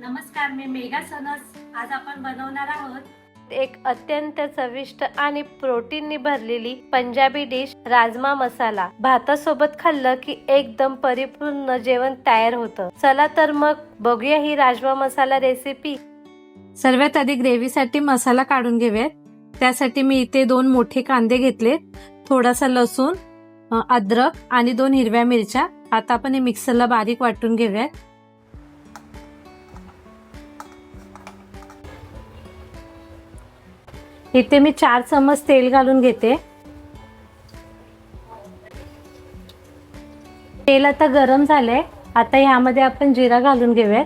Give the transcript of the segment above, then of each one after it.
नमस्कार मी मेघा सनस. आज आपण बनवणार आहोत एक अत्यंत चविष्ट आणि प्रोटीननी भरलेली पंजाबी डिश राजमा मसाला. भातासोबत खाल्लं की एकदम परिपूर्ण जेवण तयार होतं. चला तर मग बघूया ही राजमा मसाला रेसिपी सर्वात आधी ग्रेव्हीसाठी मसाला काढून घेऊयात. त्यासाठी मी इथे दोन मोठे कांदे घेतले थोडासा लसूण अद्रक आणि दोन हिरव्या मिरच्या. आता आपण हे मिक्सरला बारीक वाटून घेऊयात. इथे मी चार चमच तेल घालून घेते. तेल आता गरम झालंय. आता यामध्ये आपण जिरा घालून घेऊयात.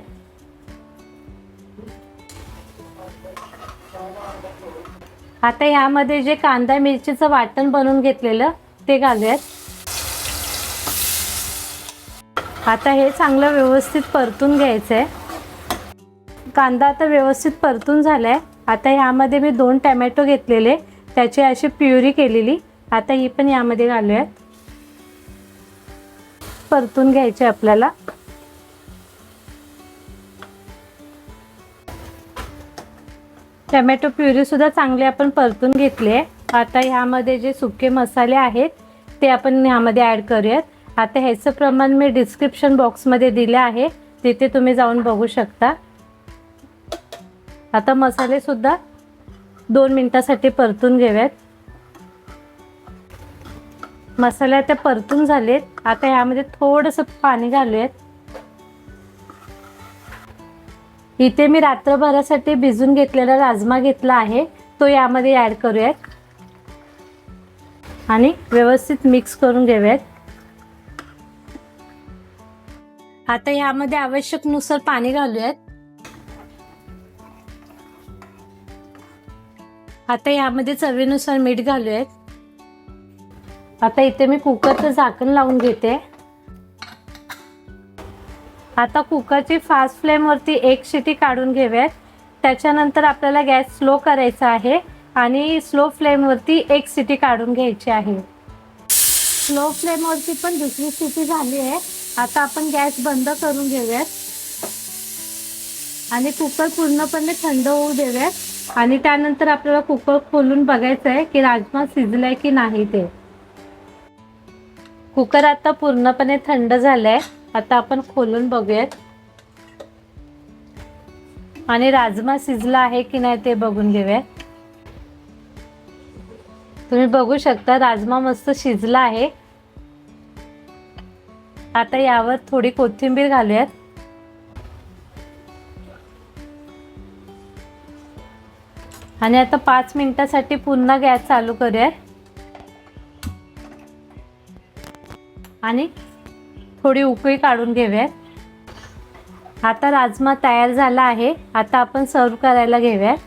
आता यामध्ये जे कांदा मिरचीचं वाटण बनवून घेतलेलं ते घालूयात. आता हे चांगलं व्यवस्थित परतून घ्यायचं आहे कांदा आता व्यवस्थित परतून झालाय. आता यामध्ये मी दोन टॅमॅटो घेतलेले त्याची अशी प्युरी केलेली. आता ही पण यामध्ये घालूयात. परतून घ्यायचे आपल्याला. टमॅटो प्युरी सुद्धा चांगले आपण परतून घेतले आता ह्यामध्ये जे सुके मसाले आहेत ते आपण ह्यामध्ये ॲड करूयात. आता ह्याचं प्रमाण मी डिस्क्रिप्शन बॉक्समध्ये दिले आहे. तिथे तुम्ही जाऊन बघू शकता. आता मसाले सुद्धा दोन मिनिटासाठी परतून घेऊयात. मसाले आता परतून झालेत. आता ह्यामध्ये थोडंसं पाणी घालूयात. इथे मी रात्रभरासाठी भिजून घेतलेला राजमा घेतला आहे. तो यामध्ये ॲड करूयात. आणि व्यवस्थित मिक्स करून घेऊयात. आता यामध्ये आवश्यकनुसार पाणी घालूयात. आता यामध्ये चवीनुसार मीठ घालूयात. आता इथे मी कुकरचं झाकण लावून घेते. आता कुकरची फास्ट फ्लेमवरती एक शिटी काढून घेऊयात. त्याच्यानंतर आपल्याला गॅस स्लो करायचा आहे आणि स्लो फ्लेमवरती एक सिटी काढून घ्यायची आहे. स्लो फ्लेमवरती पण दुसरी सिटी झाली आहे. आता आपण गॅस बंद करून घेऊयात. आणि कुकर पूर्णपणे थंड होऊ देऊयात. आणि त्यानंतर आपल्याला कुकर खोलून बघायचं आहे की राजमा शिजलाय की नाही ते. कुकर आता पूर्णपणे थंड झालंय. आता आपण खोलून बघूयात. आणि राजमा शिजला आहे की नाही ते बघून घेऊयात तुम्ही बघू शकता राजमा मस्त शिजला आहे. आता यावर थोडी कोथिंबीर घालूयात. आणि आता पाच मिनिटासाठी पुन्हा गॅस चालू करूयात आणि थोडी उकळी काढून घेऊयात आता राजमा तयार झाला आहे. आता आपण सर्व करायला घेऊयात